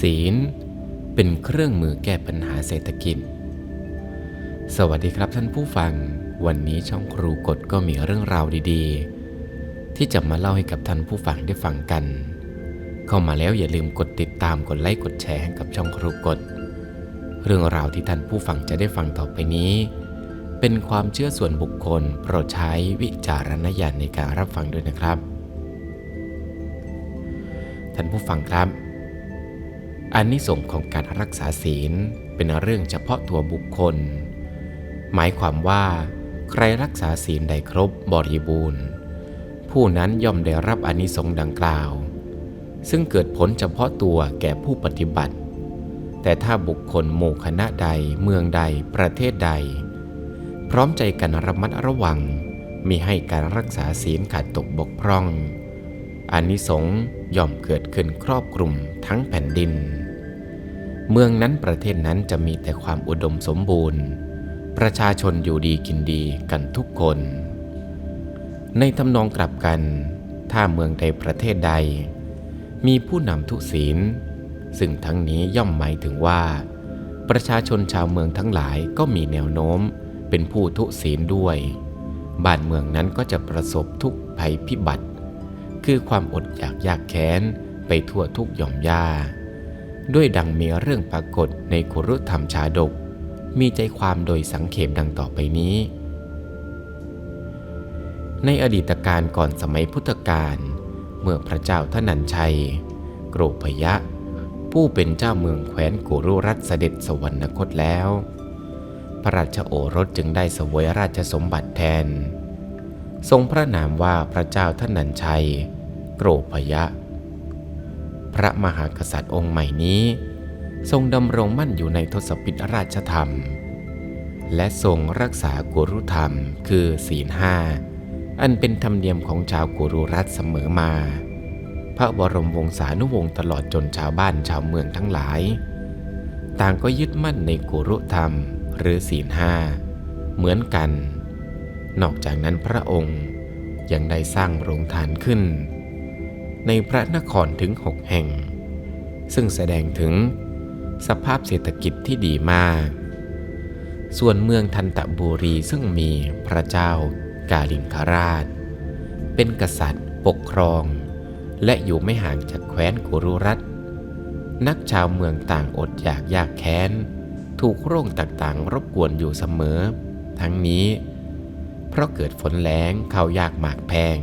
ศีล เป็นเครื่องมือแก้ปัญหาเศรษฐกิจ สวัสดีครับท่านผู้ฟัง วันนี้ช่องครูกฎก็มีเรื่องราวดีๆ ที่จะมาเล่าให้กับท่านผู้ฟังได้ฟังกัน เข้ามาแล้วอย่าลืมกดติดตามกดไลค์กดแชร์ให้กับช่องครูกฎเรื่องราวที่ท่านผู้ฟังจะได้ฟังต่อไปนี้ เป็นความเชื่อส่วนบุคคลโปรดใช้วิจารณญาณในการรับฟังด้วยนะครับ ท่านผู้ฟังครับ อันนิสงของการรักษาศีลเป็นเรื่องเฉพาะตัวบุคคล หมายความว่า ใครรักษาศีลได้ครบบริบูรณ์ ผู้นั้นย่อมได้รับอานิสงส์ดังกล่าว ซึ่งเกิดผลเฉพาะตัวแก่ผู้ปฏิบัติ แต่ถ้าบุคคลหมู่คณะใดเมืองใดประเทศใด พร้อมใจกันระมัดระวังมีให้การรักษาศีลขาดตกบกพร่อง อานิสงส์ย่อมเกิดขึ้นครอบคลุมทั้งแผ่นดิน เมืองนั้นประเทศนั้นจะมีแต่ความอุดมสมบูรณ์ ประชาชนอยู่ดีกินดีกันทุกคน ในทำนองกลับกัน ถ้าเมืองใดประเทศใด มีผู้นำทุศีล ซึ่งทั้งนี้ย่อมหมายถึงว่า ประชาชนชาวเมืองทั้งหลายก็มีแนวโน้มเป็นผู้ทุศีลด้วย บ้านเมืองนั้นก็จะประสบทุกภัยพิบัติ คือความอดอยากยากแค้นไปทั่วทุกหย่อมย่าด้วยดังมีเรื่องปรากฏในคุรุธรรมชาดก มีใจความโดยสังเขปดังต่อไปนี้ ในอดีตการก่อนสมัยพุทธกาลเมื่อพระเจ้าทนันชัย โกรพยะ ผู้เป็นเจ้าเมืองแคว้นกุรุรัตเสด็จสวรรคตแล้ว พระราชโอรสจึงได้สวยราชสมบัติแทน ทรงพระนามว่าพระเจ้าทนันชัย โกรพยะ พระมหากษัตริย์องค์ใหม่นี้ ทรงดำรงมั่นอยู่ในทศพิธราชธรรม และทรงรักษากุรุธรรมคือศีลห้าอันเป็นธรรมเนียมของชาวกุรุรัตเสมอมา พระบรมวงศานุวงศ์ตลอดจนชาวบ้านชาวเมืองทั้งหลาย ต่างก็ยึดมั่นในกุรุธรรมหรือศีลห้าเหมือนกัน นอกจากนั้นพระองค์ยังได้สร้างโรงทานขึ้น ในพระนครถึงหกแห่ง ซึ่งแสดงถึงสภาพเศรษฐกิจที่ดีมาก ส่วนเมืองทันตบุรีซึ่งมีพระเจ้ากาลิงคราช เป็นกษัตริย์ปกครอง และอยู่ไม่ห่างจากแคว้นกุรุรัตนักชาวเมืองต่างอดอยากยากแค้น ถูกโร่งต่างๆ รบกวนอยู่เสมอ ทั้งนี้ เพราะเกิดฝนแล้งข้าวยากหมากแพง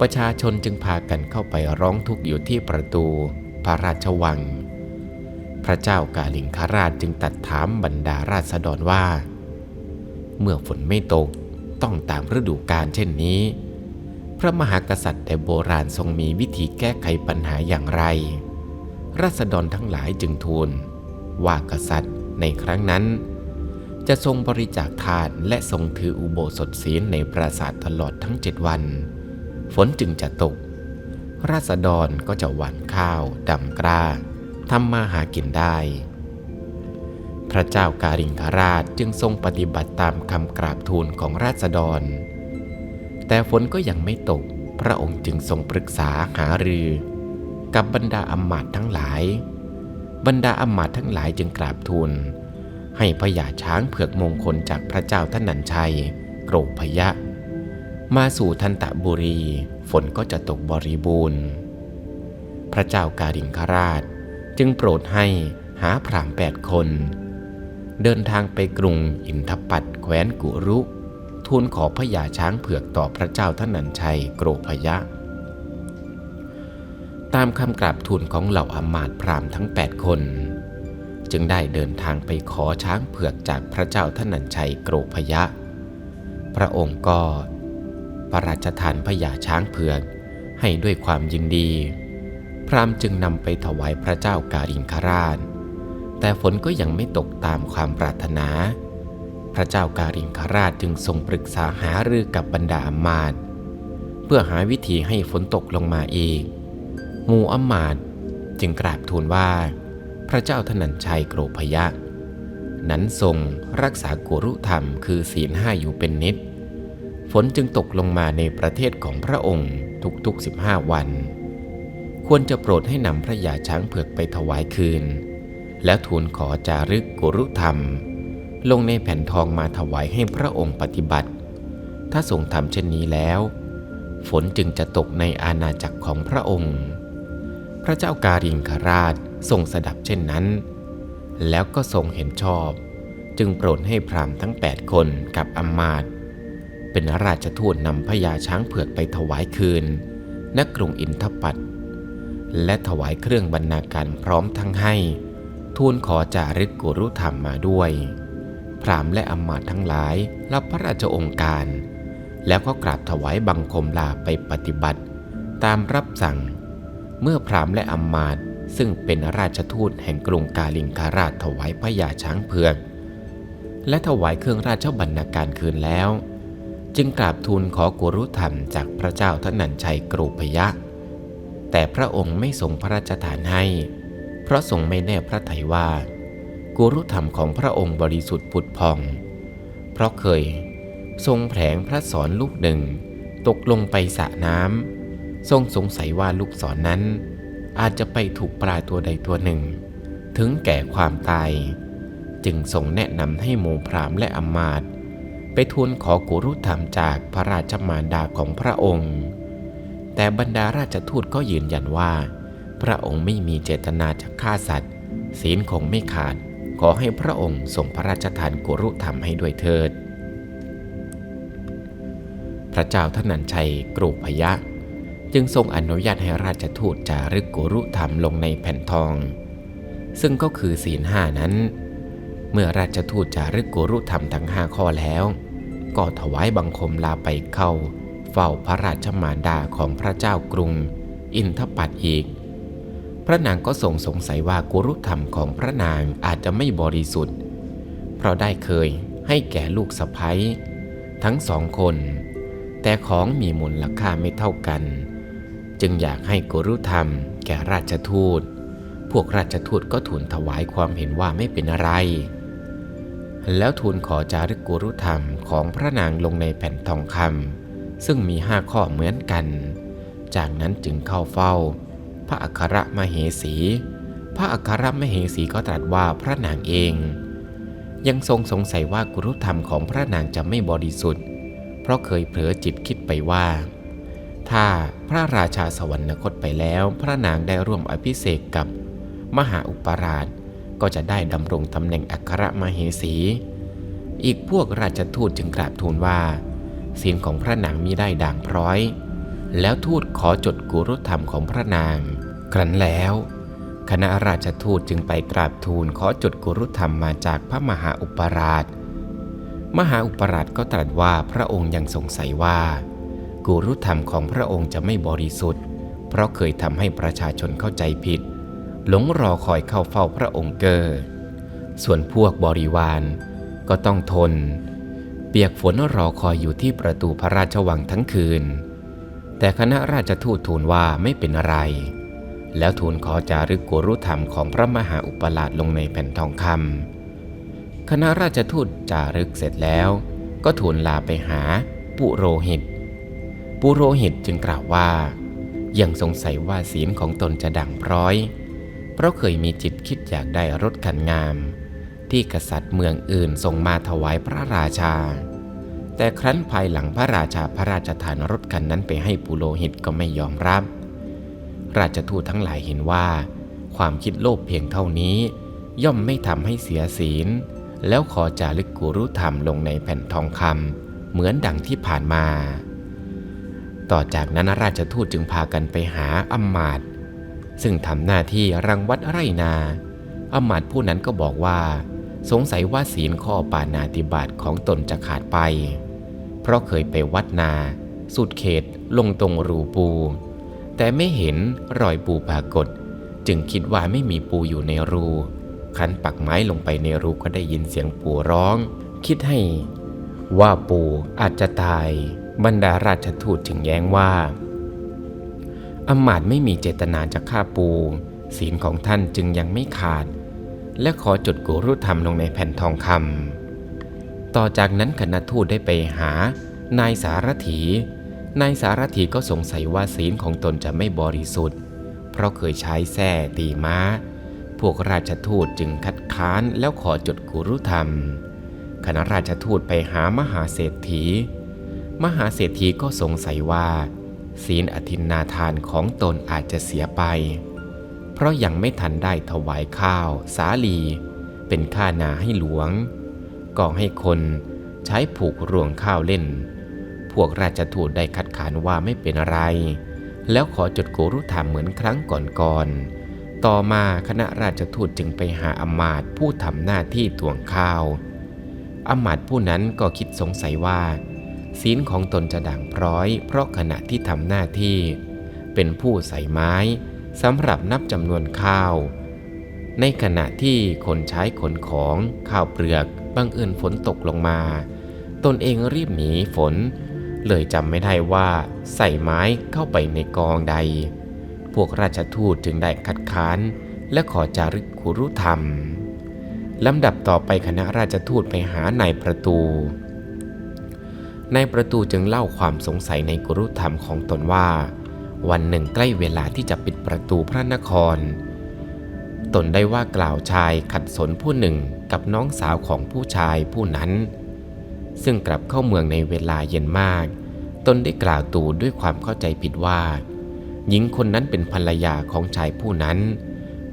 ประชาชนจึงพากันเข้าไปร้องทุกข์อยู่ที่ประตูพระราชวัง พระเจ้ากาลิงคาราชจึงตัดถามบรรดาราษฎรว่า เมื่อฝนไม่ตกต้องตามฤดูกาลเช่นนี้ พระมหากษัตริย์แต่โบราณทรงมีวิธีแก้ไขปัญหาอย่างไร ราษฎรทั้งหลายจึงทูล ว่ากษัตริย์ในครั้งนั้น จะทรงบริจาคทานและทรงถืออุโบสถศีลในปราสาทตลอดทั้งเจ็ดวัน ฝนจึงจะตก ราษฎรก็จะหว่านข้าวดำกล้าทำมาหากินได้ พระเจ้าการิงคราชจึงทรงปฏิบัติตามคำกราบทูลของราษฎร แต่ฝนก็ยังไม่ตก พระองค์จึงทรงปรึกษาหารือ กับบรรดาอมาตย์ทั้งหลาย บรรดาอมาตย์ทั้งหลายจึงกราบทูล ให้พญาช้างเผือกมงคลจากพระเจ้าท่านนันชัย โกรพยะ มาสู่ทันตะบุรี ฝนก็จะตกบริบูรณ์ พระเจ้าการิงคราชจึงโปรดให้หาพรามแปดคน เดินทางไปกรุงอินทปัตแคว้นกุรุ ทูลขอพระยาช้างเผือกต่อพระเจ้าท่านันชัยโกรพยะ ตามคำกราบทูลของเหล่าอมาตพรามทั้งแปดคน จึงได้เดินทางไปขอช้างเผือกจากพระเจ้าท่านันชัยโกรพยะ พระองค์ก็ พระราชทานพญาช้างเผือกให้ด้วยความยินดี พรามจึงนำไปถวายพระเจ้าการิงคราช แต่ฝนก็ยังไม่ตกตามความปรารถนา พระเจ้าการิงคราชจึงทรงปรึกษาหารือกับบรรดาอมาตเพื่อหาวิธีให้ฝนตกลงมาอีกหมู่อมาตจึงกราบทูลว่า พระเจ้าธนัญชัยโกรพยะนั้นทรงรักษากุรุธรรมคือศีลห้าอยู่เป็นนิด ฝนจึงตกลงมาในประเทศของพระองค์ทุกๆ 15 วัน ควรจะโปรดให้นำพระยาช้างเผือกไปถวายคืน แล้วทูลขอจารึกกุรุธรรม ลงในแผ่นทองมาถวายให้พระองค์ปฏิบัติ ถ้าทรงทำเช่นนี้แล้ว ฝนจึงจะตกในอาณาจักรของพระองค์ พระเจ้าการิงคราชทรงสดับเช่นนั้น แล้วก็ทรงเห็นชอบ จึงโปรดให้พรามทั้ง 8 คนกับอมาตย์ เป็นราชทูตนำพญาช้างเผือกไปถวายคืน ณ กรุงอินทปัตและถวายเครื่องบรรณาการพร้อมทั้งให้ ทูลขอจารึกกุรุธรรมมาด้วย พรามและอมาตย์ทั้งหลายรับพระราชองค์การ แล้วก็กราบถวายบังคมลาไปปฏิบัติ ตามรับสั่ง เมื่อพรามและอมาตย์ซึ่งเป็นราชทูตแห่งกรุงกาลิงคาราชถวายพระยาช้างเผือก และถวายเครื่องราชบรรณาการคืนแล้ว จึงกราบทูลขอกุรุธรรมจากพระเจ้าทนันชัยกรุพยะ แต่พระองค์ไม่ทรงพระราชทานให้ เพราะทรงไม่แน่พระทัยว่า กุรุธรรมของพระองค์บริสุทธิ์ผุดพอง เพราะเคยทรงแผลงพระสอนลูกหนึ่ง ตกลงไปสระน้ำทรงสงสัยว่าลูกศรนนั้น อาจจะไปถูกปลาตัวใดตัวหนึ่ง ถึงแก่ความตาย จึงทรงแนะนำให้หมูพรามและอมาตย์ ไปทูลขอกุรุธรรมจากพระราชมารดาของพระองค์ แต่บรรดาราชทูตก็ยืนยันว่า พระองค์ไม่มีเจตนาจะฆ่าสัตว์ ศีลคงไม่ขาด ขอให้พระองค์ทรงพระราชทานกุรุธรรมให้ด้วยเถิด พระเจ้าทนันชัยกรุพยะ จึงทรงอนุญาตให้ราชทูตจารึกกุรุธรรมลงในแผ่นทอง ซึ่งก็คือศีลห้านั้น เมื่อราชทูตจารึกกุรุธรรมทั้งห้าข้อแล้ว ก็ถวายบังคมลาไปเข้า เฝ้าพระราชมารดาของพระเจ้ากรุง อินทปัตอีก พระนางก็ทรงสงสัยว่ากุรุธรรมของพระนางอาจจะไม่บริสุทธิ์ เพราะได้เคยให้แก่ลูกสะพ้ยทั้งสองคน แต่ของมีมูลค่าไม่เท่ากัน จึงอยากให้กุรุธรรมแก่ราชทูต พวกราชทูตก็ทูลถวายความเห็นว่าไม่เป็นอะไร แล้วทูลขอจารึกกุรุธรรมของพระนางลงในแผ่นทองคำซึ่งมีห้าข้อเหมือนกัน จากนั้นจึงเข้าเฝ้า พระอัครมเหสี พระอัครมเหสีก็ตรัสว่าพระนางเอง ยังทรงสงสัยว่ากุรุธรรมของพระนางจะไม่บริสุทธิ์ เพราะเคยเผลอจิตคิดไปว่า ถ้าพระราชาสวรรคตไปแล้วพระนางได้ร่วมอภิเษกกับมหาอุปราช ก็จะได้ดำรงตำแหน่งอัครมเหสี อีกพวกราชทูตจึงกราบทูลว่าศีลของพระนางมิได้ด่างพร้อย แล้วทูตขอจดกุรุธรรมของพระนาง ครั้นแล้ว คณะราชทูตจึงไปกราบทูลขอจดกุรุธรรมมาจากพระมหาอุปราช มหาอุปราชก็ตรัสว่าพระองค์ยังสงสัยว่า กุรุธรรมของพระองค์จะไม่บริสุทธิ์ เพราะเคยทำให้ประชาชนเข้าใจผิด หลงรอคอยเข้าเฝ้าพระองค์เกอส่วนพวกบริวารก็ต้องทน เปียกฝนรอคอยอยู่ที่ประตูพระราชวังทั้งคืน แต่คณะราชทูตทูลว่าไม่เป็นอะไร แล้วทูลขอจารึกกุรุธรรมของพระมหาอุปราชลงในแผ่นทองคำคณะราชทูตจารึกเสร็จแล้ว ก็ทูลลาไปหาปุโรหิต ปุโรหิตจึงกล่าวว่า ยังสงสัยว่าศีลของตนจะดังพร้อย เพราะเคยมีจิตคิดอยากได้รถคันงาม ที่กษัตริย์เมืองอื่นส่งมาถวายพระราชา แต่ครั้นภายหลังพระราชาพระราชทานรถคันนั้นไปให้ปุโรหิตก็ไม่ยอมรับ ราชทูตทั้งหลายเห็นว่า ความคิดโลภเพียงเท่านี้ ย่อมไม่ทำให้เสียศีล แล้วขอจารึกกุรุธรรมลงในแผ่นทองคำเหมือนดังที่ผ่านมา ต่อจากนั้นราชทูตจึงพากันไปหาอำมาตย์ ซึ่งทำหน้าที่รังวัดไรนาอมาตย์ผู้นั้นก็บอกว่า สงสัยว่าศีลข้อปานาติบาตของตนจะขาดไป เพราะเคยไปวัดนา สุดเขตลงตรงรูปู แต่ไม่เห็นรอยปูปรากฏ จึงคิดว่าไม่มีปูอยู่ในรู ขันปักไม้ลงไปในรูก็ได้ยินเสียงปูร้อง คิดให้ ว่าปูอาจจะตาย บรรดาราชทูตจึงแย้งว่า อำมาตย์ไม่มีเจตนาจะฆ่าปู ศีลของท่านจึงยังไม่ขาด และขอจดกุรุธรรมลงในแผ่นทองคำต่อจากนั้นคณะทูตได้ไปหา นายสารถี นายสารถีก็สงสัยว่าศีลของตนจะไม่บริสุทธิ์ เพเพราะเคยใช้แส้ตีม้า พวกราชทูตจึงคัดค้านแล้วขอจดกุรุธรรม คณะราชทูตไปหามหาเศรษฐี มหาเศรษฐีก็สงสัยว่า ศีลอธินนาทานของตนอาจจะเสียไป เพราะยังไม่ทันได้ถวายข้าว สาลี เป็นค่านาให้หลวง ก็ให้คนใช้ผูกรวงข้าวเล่น พวกราชทูตได้คัดค้านว่าไม่เป็นอะไร แล้วขอจดโกรุธรรมเหมือนครั้งก่อนๆ ต่อมาคณะราชทูตจึงไปหาอมาตย์ผู้ทำหน้าที่ตวงข้าวอมาตย์ผู้นั้นก็คิดสงสัยว่า ศีลของตนจะด่างพร้อย เพราะขณะที่ทำหน้าที่ เป็นผู้ใส่ไม้สำหรับนับจำนวนข้าว ในขณะที่คนใช้ขนของข้าวเปลือกบังเอิญฝนตกลงมา ตนเองรีบหนีฝน เลยจำไม่ได้ว่าใส่ไม้เข้าไปในกองใด พวกราชทูตจึงได้คัดค้านและขอจารึกคุรุธรรมลำดับต่อไปคณะราชทูตไปหานายประตู นายประตูจึงเล่าความสงสัยในกุรุธรรมของตนว่า วันหนึ่งใกล้เวลาที่จะปิดประตูพระนคร ตนได้ว่ากล่าวชายขัดสนผู้หนึ่งกับน้องสาวของผู้ชายผู้นั้น ซึ่งกลับเข้าเมืองในเวลาเย็นมาก ตนได้กล่าวตูด้วยความเข้าใจผิดว่า หญิงคนนั้นเป็นภรรยาของชายผู้นั้น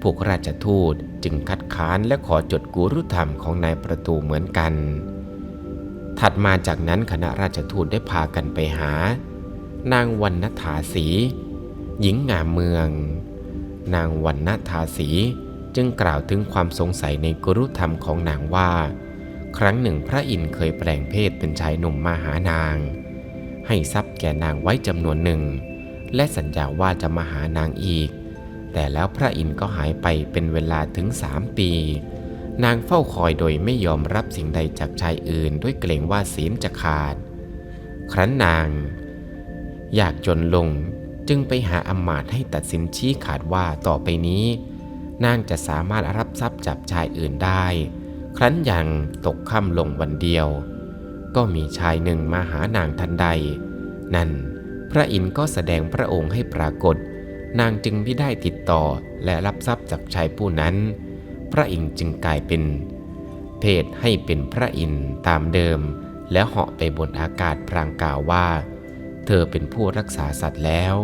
พวกราชทูตจึงคัดค้านและขอจดกุรุธรรมของนายประตูเหมือนกัน ถัดมาจากนั้นคณะราชทูตได้พากันไปหา นางวันณถาสีหญิงงามเมือง นางวันณถาสีจึงกล่าวถึงความสงสัยในกุรุธรรมของนางว่า ครั้งหนึ่งพระอินทร์เคยแปลงเพศเป็นชายหนุ่มมาหานาง ให้ทรัพย์แก่นางไว้จำนวนหนึ่ง และสัญญาว่าจะมาหานางอีก แต่แล้วพระอินทร์ก็หายไปเป็นเวลาถึงสามปี นางเฝ้าคอยโดยไม่ยอมรับสิ่งใดจากชายอื่นด้วยเกรงว่าศีลจะขาด ครั้นนาง อยากจนลงจึงไปหาอำมาตย์ให้ตัดสินชี้ขาดว่าต่อไปนี้ นางจะสามารถรับทรัพย์จากชายอื่นได้ ครั้นยังตกค่ำลงวันเดียว ก็มีชายหนึ่งมาหานางทันใด นั่นพระอินทร์ก็แสดงพระองค์ให้ปรากฏ นางจึงไม่ได้ติดต่อและรับทรัพย์จากชายผู้นั้น พระอินทร์จึงกลายเป็น เพศให้เป็นพระอินทร์ตามเดิม แล้วเหาะไปบนอากาศพรางกล่าวว่า เธอเป็นผู้รักษาสัตว์แล้ว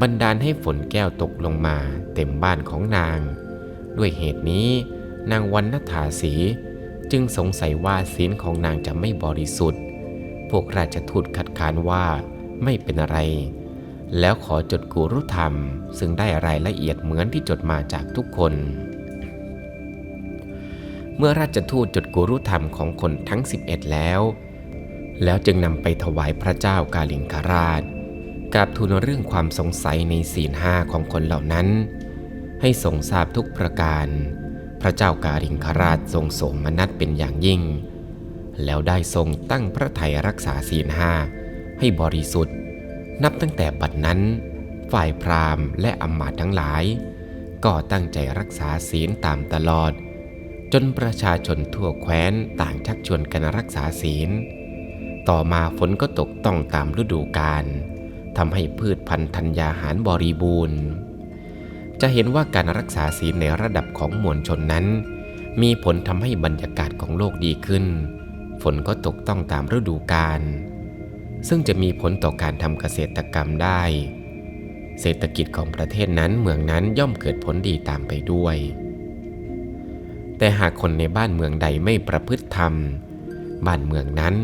บันดาลให้ฝนแก้วตกลงมาเต็มบ้านของนาง ด้วยเหตุนี้ นางวันนถาสีจึงสงสัยว่าศีลของนางจะไม่บริสุทธิ์ พวกราชทูตคัดค้านว่าไม่เป็นอะไร แล้วขอจดกุรุธรรม ซึ่งได้รายละเอียดเหมือนที่จดมาจากทุกคน เมื่อราชทูตจดกุรุธรรมของคนทั้ง 11 แล้ว แล้วจึงนำไปถวายพระเจ้ากาลิงคราชกราบทูลเรื่องความสงสัยในศีลห้าของคนเหล่านั้น ให้ทรงทราบทุกประการ พระเจ้ากาลิงคราชทรงโสมนัสเป็นอย่างยิ่ง แล้วได้ทรงตั้งพระทัยรักษาศีลห้าให้บริสุทธิ์ นับตั้งแต่บัดนั้น ฝ่ายพราหมณ์และอำมาตย์ทั้งหลาย ก็ตั้งใจรักษาศีลตามตลอด จนประชาชนทั่วแคว้นต่างชักชวนกันรักษาศีล ต่อมาฝนก็ตกต้องตามฤดูกาลทำให้พืชพันธุ์ธัญญาหารบริบูรณ์ จะเห็นว่าการรักษาศีลในระดับของมวลชนนั้น มีผลทำให้บรรยากาศของโลกดีขึ้น ฝนก็ตกต้องตามฤดูกาลซึ่งจะมีผลต่อการทำเกษตรกรรมได้ เศรษฐกิจของประเทศนั้นเมืองนั้นย่อมเกิดผลดีตามไปด้วย แต่หากคนในบ้านเมืองใดไม่ประพฤติธรรม บ้านเมืองนั้น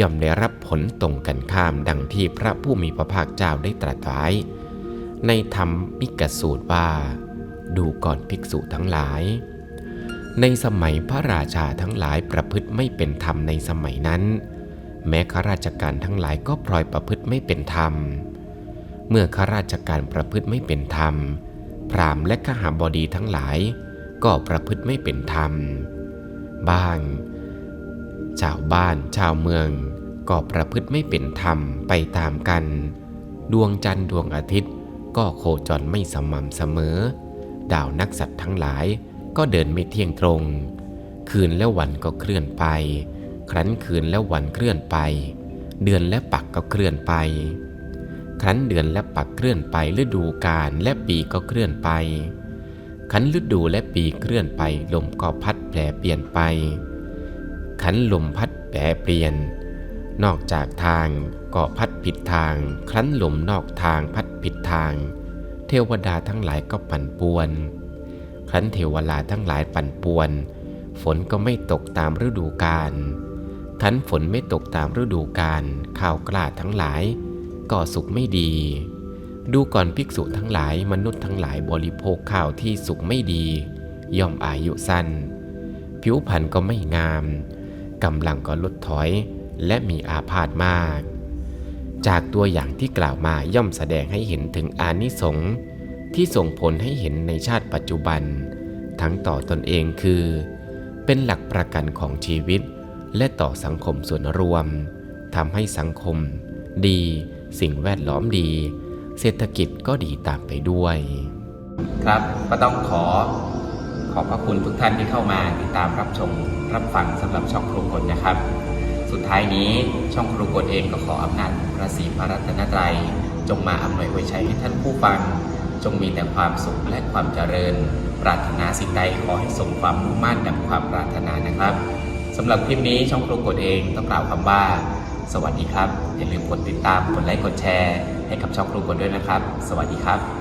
ย่อมได้รับผลตรงกันข้ามดังที่พระผู้มีพระภาคเจ้าได้ตรัสไว้ ในธรรมมิกสูตรว่า ดูก่อนภิกษุทั้งหลาย ในสมัยพระราชาทั้งหลายประพฤติไม่เป็นธรรมในสมัยนั้น แม้ข้าราชการทั้งหลายก็พลอยประพฤติไม่เป็นธรรม เมื่อข้าราชการประพฤติไม่เป็นธรรม พราหมณ์และขหาบดีทั้งหลาย ก็ประพฤติไม่เป็นธรรม บ้าง ชาวบ้านชาวเมือง ก็ประพฤติไม่เป็นธรรมไปตามกัน ดวงจันทร์ดวงอาทิตย์ก็โคจรไม่สม่ำเสมอ ดาวนักสัตว์ทั้งหลายก็เดินไม่เที่ยงตรง คืนและวันก็เคลื่อนไป ครั้นคืนและวันเคลื่อนไป เดือนและปักก็เคลื่อนไป ครั้นเดือนและปักเคลื่อนไปฤดูกาลและปีก็เคลื่อนไป ขันฤดูและปีเคลื่อนไปลมก็พัดแปรเปลี่ยนไป ขันลมพัดแปรเปลี่ยน นอกจากทางก็พัดผิดทาง ครั้นลมนอกทางพัดผิดทาง เทวดาทั้งหลายก็ปั่นป่วน ครั้นเทวดาทั้งหลายปั่นป่วน ฝนก็ไม่ตกตามฤดูกาลขันฝนไม่ตกตามฤดูกาลข้าวกล้าทั้งหลาย ก็สุกไม่ดี ดูก่อนภิกษุทั้งหลายมนุษย์ทั้งหลายบริโภคข้าวที่สุกไม่ดี ย่อมอายุสั้น ผิวพรรณก็ไม่งามกำลังก็ลดถอยและมีอาพาธมาก จากตัวอย่างที่กล่าวมาย่อมแสดงให้เห็นถึงอานิสงส์ที่ส่งผลให้เห็นในชาติปัจจุบัน ทั้งต่อตนเองคือ เป็นหลักประกันของชีวิต และต่อสังคมส่วนรวมทำให้สังคม ดี สิ่งแวดล้อมดี เศรษฐกิจก็ดีตามไปด้วย ครับก็ต้องขอขอบพระคุณทุกท่านที่เข้ามาติดตามรับชมรับฟังสำหรับช่องครูกฎนะครับ สุดท้ายนี้ช่องครูกฎเองก็ขออำนาจพระศรีพระรัตนตรัยจงมาอำนวยไว้ใช้ให้ท่านผู้ฟัง จงมีแต่ความสุขและความเจริญ ปรารถนาสิ่งใดขอให้สมความมุ่งมั่นดังความปรารถนานะครับสำหรับคลิปนี้ช่องครูกฎเองต้องกล่าวคำว่า สวัสดีครับ อย่าลืมกดติดตามกดไลค์กดแชร์ ให้กับช่องครูกฎด้วยนะครับ สวัสดีครับ